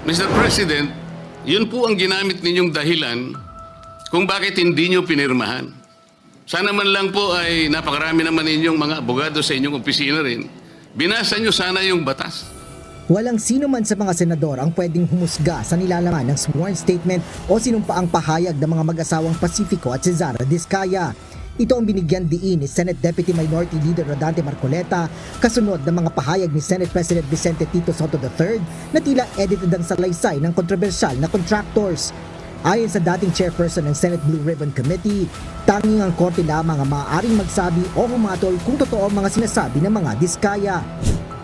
Mr. President, yun po ang ginamit ninyong dahilan kung bakit hindi nyo pinirmahan. Sana man lang po ay napakarami naman ninyong mga abogado sa inyong opisina rin. Binasa nyo sana yung batas. Walang sino man sa mga senador ang pwedeng humusga sa nilalaman ng sworn statement o sinumpaang pahayag ng mga mag-asawang Pacifico at Cesar Discaya. Ito ang binigyan diin ni Senate Deputy Minority Leader Rodante Marcoleta kasunod ng mga pahayag ni Senate President Vicente Tito Soto III na tila edited ang salaysay ng kontrobersyal na contractors. Ayon sa dating chairperson ng Senate Blue Ribbon Committee, tanging ang korte lamang ang maaaring magsabi o humatol kung totoo ang mga sinasabi ng mga diskaya.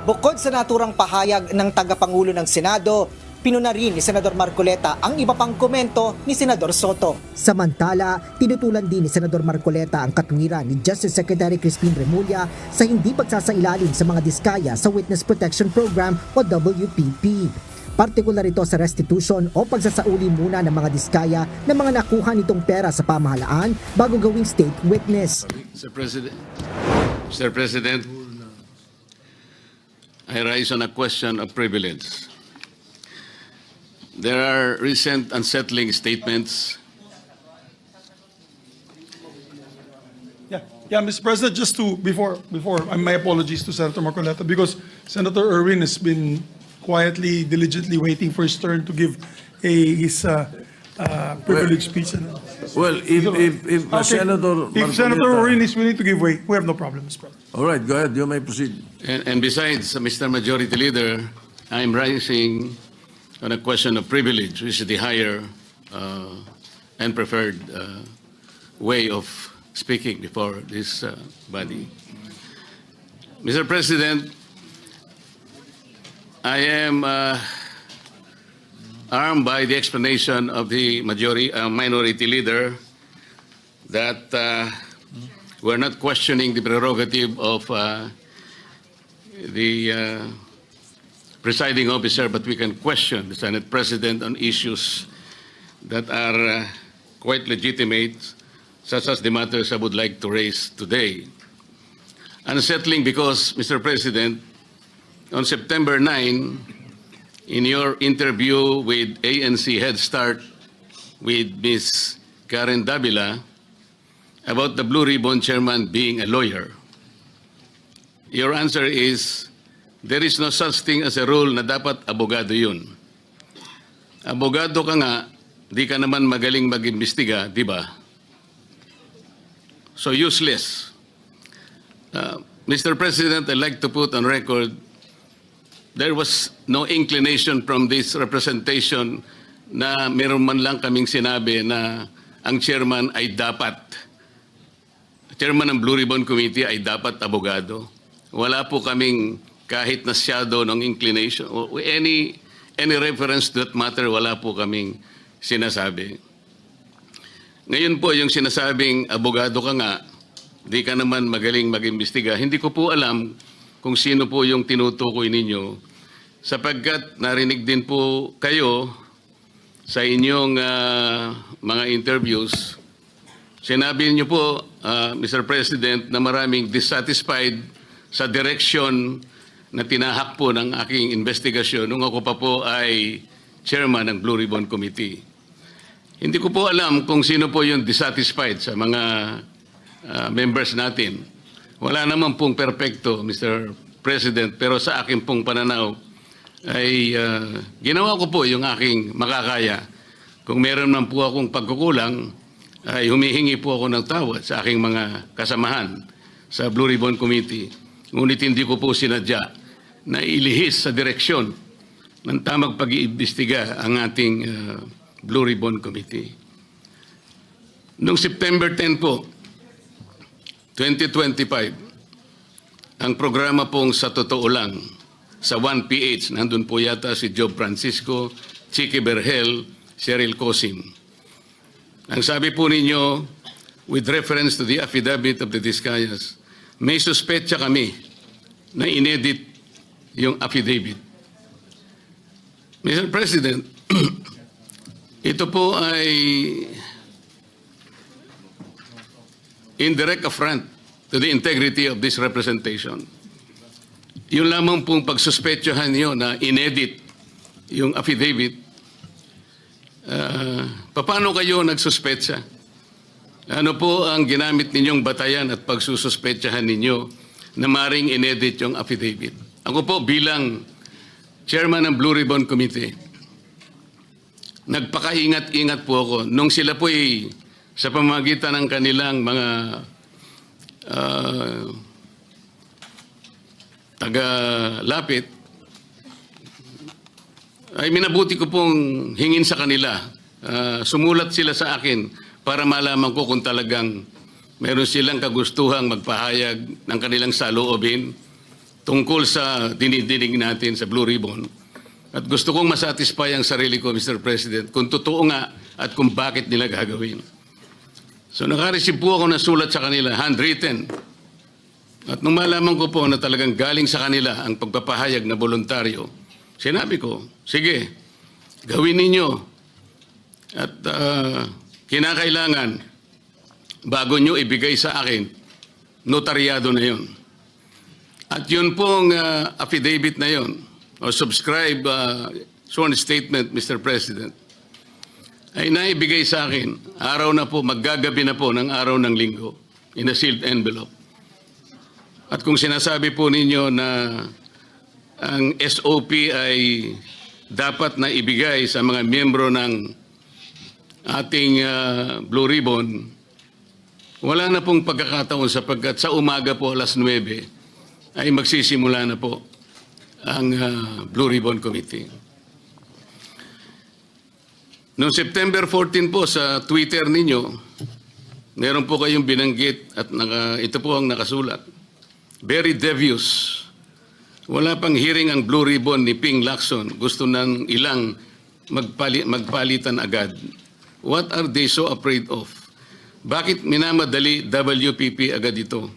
Bukod sa naturang pahayag ng tagapangulo ng Senado, pinuna rin ni Senador Marcoleta ang iba pang komento ni Senador Soto. Samantala, tinutulan din ni Senador Marcoleta ang katwiran ni Justice Secretary Crispin Remulla sa hindi pagsasailalim sa mga diskaya sa Witness Protection Program o WPP. Partikular ito sa restitution o pagsasauli muna ng mga diskaya ng mga nakuha nitong pera sa pamahalaan bago gawing state witness. Mr. President, Mr. President, I rise on a question of privilege. There are recent unsettling statements Yeah, yeah, Mr. President, just to, before, before, uh, my apologies to Senator Marcoleta, because Senator Irwin has been quietly, diligently waiting for his turn to give a, his, uh, uh, privileged speech. and- Well, if, if, if uh, Okay. Senator If Senator Marcoleta- Irwin is willing to give way, we have no problem, Mr. President. All right, go ahead, you may proceed. And, and besides, uh, Mr. Majority Leader, I'm rising on a question of privilege, which is the higher uh, and preferred uh, way of speaking before this uh, body. Mr. President, I am uh, armed by the explanation of the majority, uh, minority leader that uh, we're not questioning the prerogative of the presiding officer, but we can question the Senate President on issues that are uh, quite legitimate, such as the matters I would like to raise today. Unsettling because, Mr. President, on September 9, in your interview with ANC Head Start with Ms. Karen Davila about the Blue Ribbon chairman being a lawyer, your answer is, there is no such thing as a rule na dapat abogado yun. Abogado ka nga, di ka naman magaling mag-imbestiga, di ba? So useless. Uh, Mr. President, I'd like to put on record, there was no inclination from this representation na meron man lang kaming sinabi na ang chairman ay dapat chairman ng Blue Ribbon Committee ay dapat abogado. Wala po kaming kahit na shadow ng inclination any any reference to that matter, wala po kaming sinasabi. Ngayon po yung sinasabing abogado ka nga, di ka naman magaling mag-imbestiga. Hindi ko po alam kung sino po yung tinutukoy ninyo sapagkat narinig din po kayo sa inyong ah, mga interviews Sinabi niyo po, uh, Mr. President, na maraming dissatisfied sa direction na tinahak po ng aking investigasyon nung ako pa po ay chairman ng Blue Ribbon Committee. Hindi ko po alam kung sino po yung dissatisfied sa mga uh, members natin. Wala naman pong perpekto, Mr. President, pero sa aking pong pananaw ay uh, ginawa ko po yung aking makakaya. Kung meron man po akong pagkukulang, ay humihingi po ako ng tawad sa aking mga kasamahan sa Blue Ribbon Committee. Ngunit hindi ko po sinadya na ilihis sa direksyon ng tamang pag-iimbestiga ang ating uh, Blue Ribbon Committee. Noong September 10 po, 2025, ang programa pong sa totoo lang, sa 1PH, nandun po yata si Job Francisco, Chicky Berhel, Cheryl Cosim. Ang sabi po ninyo, with reference to the affidavit of the Discayas, may suspetsa kami na inedit yung affidavit. Mr. President, ito po ay indirect affront to the integrity of this representation. Yung lamang pong pagsuspetsahan niyo na inedit yung affidavit, ah, paano kayo nagsuspecha? Ano po ang ginamit ninyong batayan at pagsususpetsahan ninyo na maring inedit yung affidavit? Ako po bilang chairman ng Blue Ribbon Committee, nagpakaingat-ingat po ako. Nung sila po ay sa pamagitan ng kanilang mga ah, taga-lapit, ay minabuti ko pong hingin sa kanila. Ah, sumulat sila sa akin para malaman ko kung talagang meron silang kagustuhang magpahayag ng kanilang saloobin tungkol sa dinidinig natin sa Blue Ribbon. At gusto kong masatisfy ang sarili ko, Mr. President, kung totoo nga at kung bakit nila gagawin. So nakareceive po ako ng sulat sa kanila, handwritten. At nung malaman ko po na talagang galing sa kanila ang pagpapahayag na voluntaryo, sinabi ko, sige, gawin ninyo. At ah, kinakailangan, bago nyo ibigay sa akin, notaryado na yon. At yun pong ah, affidavit na yon, o subscribe ah, sworn statement, Mr. President, ay naibigay sa akin, araw na po, maggagabi na po ng araw ng linggo, in a sealed envelope. At kung sinasabi po ninyo na ang SOP ay dapat na ibigay sa mga miyembro ng ating ah, Blue Ribbon, wala na pong pagkakataon sapagkat sa umaga po alas 9 ay magsisimula na po ang ah, Blue Ribbon Committee. Noong September 14 po sa Twitter ninyo, meron po kayong binanggit at naka, ito po ang nakasulat. Very devious. Wala pang hearing ang Blue Ribbon ni Ping Lacson. Gusto ng ilang magpali, magpalitan agad. What are they so afraid of? Bakit minamadali WPP agad ito?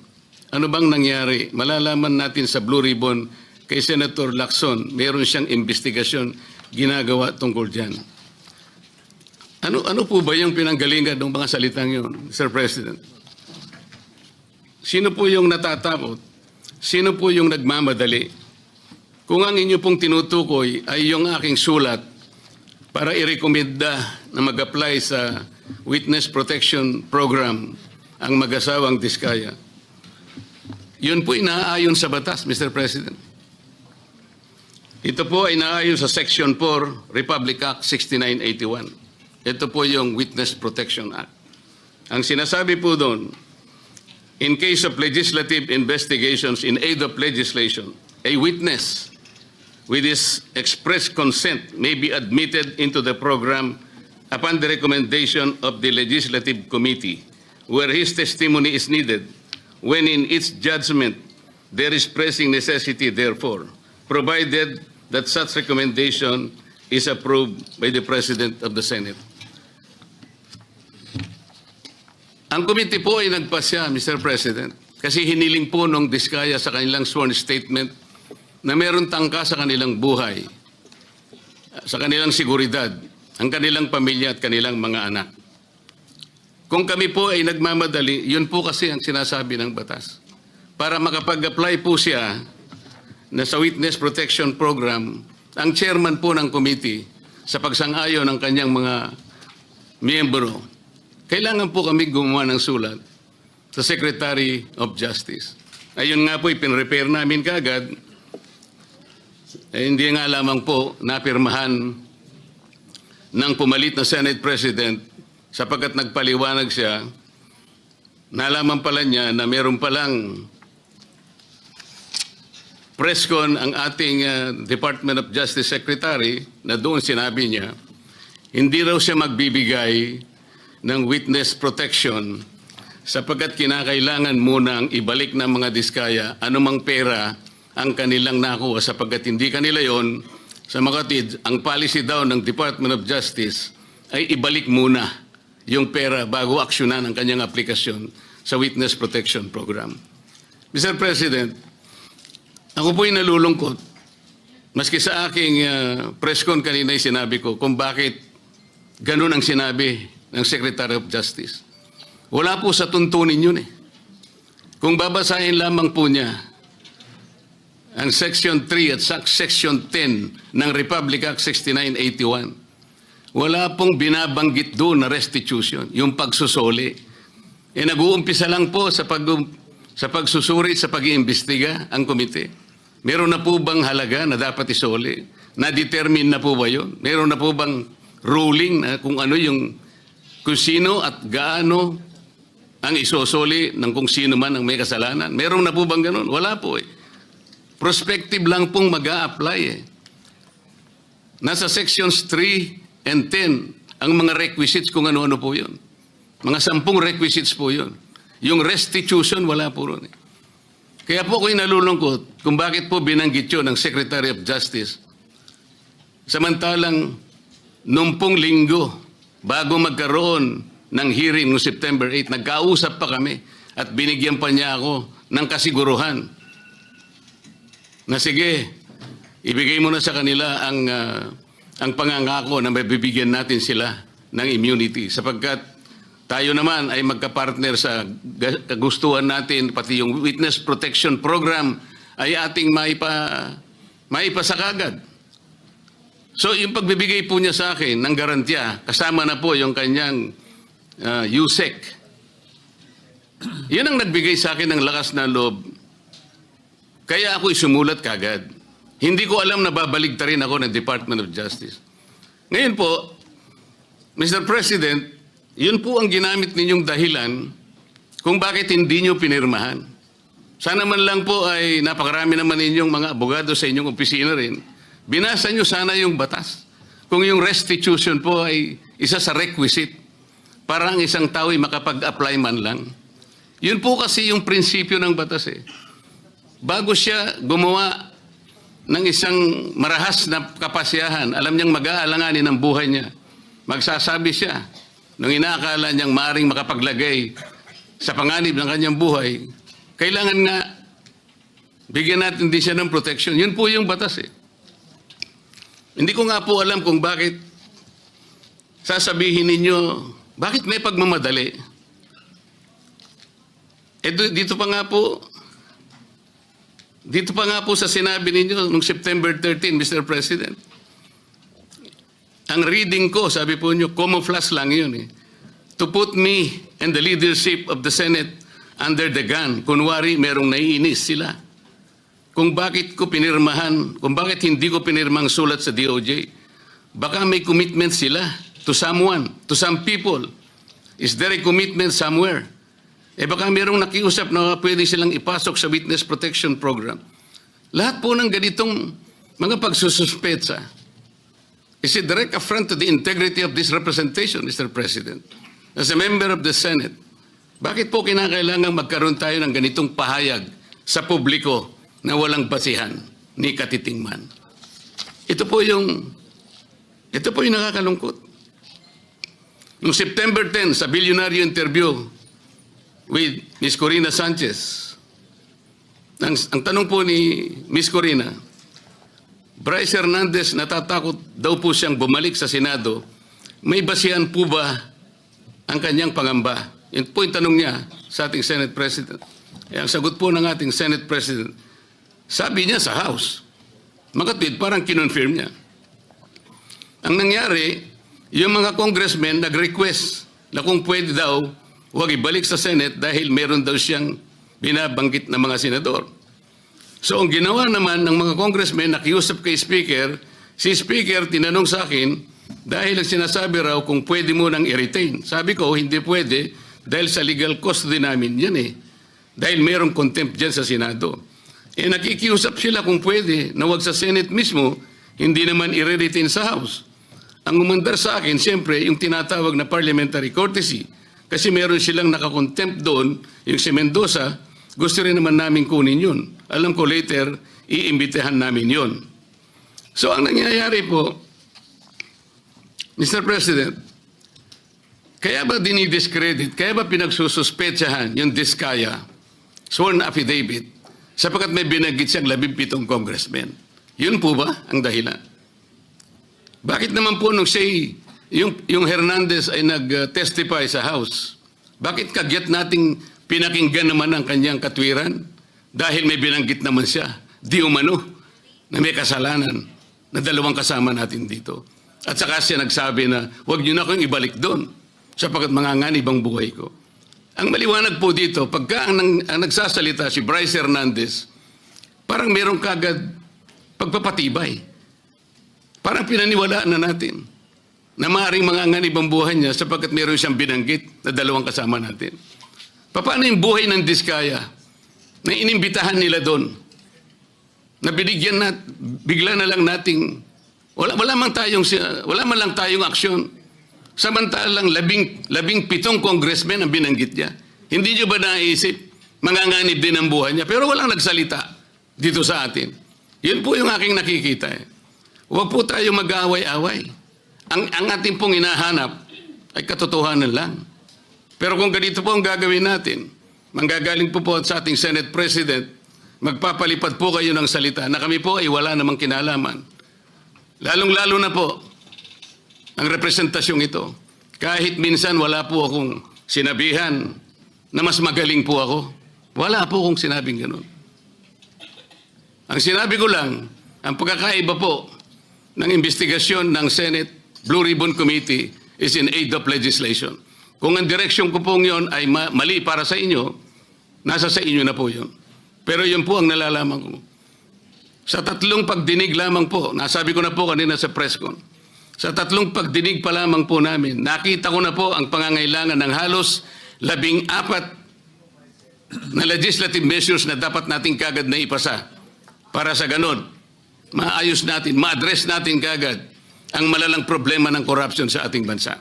Ano bang nangyari? Malalaman natin sa Blue Ribbon kay Senator Lacson, meron siyang investigasyon ginagawa tungkol dyan. Ano, ano po ba yung pinanggalingan ng mga salitang yun, Sir President? Sino po yung natatakot? Sino po yung nagmamadali? Kung ang inyo pong tinutukoy ay yung aking sulat para irekomenda na mag-apply sa Witness Protection Program ang mag-asawang Diskaya, yun po inaayon sa batas, Mr. President. Ito po ay naayon sa Section 4, Republic Act 6981. Ito po yung Witness Protection Act. Ang sinasabi po doon, in case of legislative investigations in aid of legislation, a witness with his express consent may be admitted into the program upon the recommendation of the legislative committee where his testimony is needed when in its judgment there is pressing necessity therefore, provided that such recommendation is approved by the President of the Senate. Ang committee po ay nagpasya, Mr. President, kasi hiniling po nung Diskaya sa kanilang sworn statement na meron tangka sa kanilang buhay, sa kanilang seguridad, ang kanilang pamilya at kanilang mga anak. Kung kami po ay nagmamadali, yun po kasi ang sinasabi ng batas. Para makapag-apply po siya na sa Witness Protection Program, ang chairman po ng committee sa pagsang-ayon ng kanyang mga miyembro, kailangan po kami gumawa ng sulat sa Secretary of Justice. Ayun nga po, ipinrepair namin kagad. Eh, hindi nga lamang po napirmahan ng pumalit na Senate President sapagkat nagpaliwanag siya, nalaman pala niya na meron palang presscon ang ating uh, Department of Justice Secretary na doon sinabi niya, hindi raw siya magbibigay ng witness protection sapagkat kinakailangan munang ibalik ng mga diskaya anumang pera ang kanilang nakuha sapagkat hindi kanila yon sa makatid, ang policy daw ng Department of Justice ay ibalik muna yung pera bago aksyonan ang kanyang aplikasyon sa Witness Protection Program. Mr. President, ako po'y nalulungkot. Maski sa aking uh, press con kanina sinabi ko kung bakit ganun ang sinabi ng Secretary of Justice. Wala po sa tuntunin yun eh. Kung babasahin lamang po niya ang Section 3 at Section 10 ng Republic Act 6981. Wala pong binabanggit doon na restitution, yung pagsusuli. E nag-uumpisa lang po sa, pag, sa pagsusuri, sa pag-iimbestiga ang komite. Meron na po bang halaga na dapat isuli? Na-determine na po ba yun? Meron na po bang ruling na kung ano yung kung sino at gaano ang isosoli ng kung sino man ang may kasalanan? Meron na po bang ganun? Wala po eh. Prospective lang pong mag apply eh. Nasa sections 3 and 10 ang mga requisites kung ano-ano po yun. Mga sampung requisites po yun. Yung restitution, wala po ron eh. Kaya po ako'y nalulungkot kung bakit po binanggit yun ng Secretary of Justice. Samantalang, nung pong linggo, bago magkaroon ng hearing noong September 8, nagkausap pa kami at binigyan pa niya ako ng kasiguruhan na sige, ibigay mo na sa kanila ang, ah, ang pangangako na mabibigyan natin sila ng immunity sapagkat tayo naman ay magkapartner sa kagustuhan natin, pati yung Witness Protection Program ay ating maipa, maipasakagad. So yung pagbibigay po niya sa akin ng garantiya, kasama na po yung kanyang uh, USEC. Yan ang nagbigay sa akin ng lakas na loob. Kaya ako sumulat kagad. Hindi ko alam na babaligtarin ako ng Department of Justice. Ngayon po, Mr. President, yun po ang ginamit ninyong dahilan kung bakit hindi nyo pinirmahan. Sana man lang po ay napakarami naman ninyong mga abogado sa inyong opisina rin. Binasa nyo sana yung batas. Kung yung restitution po ay isa sa requisite para ang isang tao ay makapag-apply man lang. Yun po kasi yung prinsipyo ng batas eh. Bago siya gumawa ng isang marahas na kapasyahan, alam niyang mag-aalanganin ang buhay niya. Magsasabi siya, nung inaakala niyang maring makapaglagay sa panganib ng kanyang buhay, kailangan nga bigyan natin din siya ng protection. Yun po yung batas eh. Hindi ko nga po alam kung bakit sasabihin ninyo, bakit may pagmamadali? Eh dito pa nga po, dito pa nga po sa sinabi ninyo nung September 13, Mr. President. Ang reading ko, sabi po nyo, camouflage lang yun eh. To put me and the leadership of the Senate under the gun. Kunwari, merong naiinis sila. Kung bakit ko pinirmahan, kung bakit hindi ko pinirmang sulat sa DOJ, baka may commitment sila to someone, to some people. Is there a commitment somewhere? Eh baka merong nakiusap na pwede silang ipasok sa Witness Protection Program. Lahat po ng ganitong mga pagsususpetsa is a direct affront to the integrity of this representation, Mr. President. As a member of the Senate, bakit po kinakailangan magkaroon tayo ng ganitong pahayag sa publiko na walang basihan ni katitingman? Ito po yung ito po yung nakakalungkot. Noong September 10 sa billionaire interview with Ms. Corina Sanchez, ang, ang tanong po ni Ms. Corina, Bryce Hernandez natatakot daw po siyang bumalik sa Senado. May basihan po ba ang kanyang pangamba? Yun po yung tanong niya sa ating Senate President. Eh, ang sagot po ng ating Senate President, sabi niya sa House. Makatwid, parang kinonfirm niya. Ang nangyari, yung mga congressmen nag-request na kung pwede daw, huwag ibalik sa Senate dahil meron daw siyang binabanggit na mga senador. So ang ginawa naman ng mga congressmen, nakiusap kay Speaker, si Speaker tinanong sa akin, dahil ang sinasabi raw kung pwede mo nang i-retain. Sabi ko, hindi pwede dahil sa legal custody namin yan eh. Dahil merong contempt dyan sa Senado. Eh nakikiusap sila kung pwede na wag sa Senate mismo, hindi naman i-retain sa House. Ang umandar sa akin, siyempre, yung tinatawag na parliamentary courtesy. Kasi meron silang nakakontempt doon, yung si Mendoza, gusto rin naman namin kunin yun. Alam ko later, iimbitehan namin yun. So ang nangyayari po, Mr. President, kaya ba dinidiscredit, kaya ba pinagsususpetsahan yung Diskaya, sworn affidavit, sapagkat may binagit siyang labing pitong congressmen? Yun po ba ang dahilan? Bakit naman po nung siya, yung, yung Hernandez ay nag-testify sa House, bakit kagyat nating pinakinggan naman ang kanyang katwiran? Dahil may binanggit naman siya di umano na may kasalanan na dalawang kasama natin dito. At saka siya nagsabi na huwag niyo na akong ibalik doon sapagkat manganganib ang buhay ko. Ang maliwanag po dito, pagka ang, nang- ang nagsasalita si Bryce Hernandez, parang meron kagad pagpapatibay. Parang pinaniwalaan na natin na maaaring manganganib ang buhay niya sapagkat meron siyang binanggit na dalawang kasama natin. Paano yung buhay ng Diskaya na inimbitahan nila doon? Na binigyan na, bigla na lang nating, wala, wala man tayong, wala man lang tayong aksyon. Samantalang labing, labing pitong congressmen ang binanggit niya. Hindi niyo ba naisip, manganganib din ang buhay niya, pero walang nagsalita dito sa atin. Yun po yung aking nakikita. Eh. Huwag po tayo mag-away-away. Ang, ang ating pong hinahanap ay katotohanan lang. Pero kung ganito po ang gagawin natin, manggagaling po po sa ating Senate President, magpapalipad po kayo ng salita na kami po ay wala namang kinalaman. Lalong-lalo na po ang representasyong ito. Kahit minsan wala po akong sinabihan na mas magaling po ako. Wala po akong sinabing ganun. Ang sinabi ko lang, ang pagkakaiba po ng investigasyon ng Senate Blue Ribbon Committee is in aid of legislation. Kung ang direksyon ko pong yon ay ma- mali para sa inyo, nasa sa inyo na po yun. Pero yun po ang nalalaman ko. Sa tatlong pagdinig lamang po, nasabi ko na po kanina sa press con, sa tatlong pagdinig pa lamang po namin, nakita ko na po ang pangangailangan ng halos labing apat na legislative measures na dapat nating kagad na ipasa para sa ganon, maayos natin, ma-address natin kagad ang malalang problema ng corruption sa ating bansa.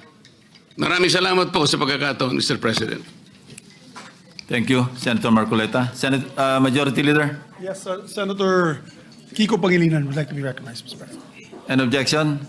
Maraming salamat po sa pagkakataon, Mr. President. Thank you, Senator Marcoleta. Senate, uh, Majority Leader, Yes, uh, Senator Kiko Pangilinan would like to be recognized, Mr. President. an objection?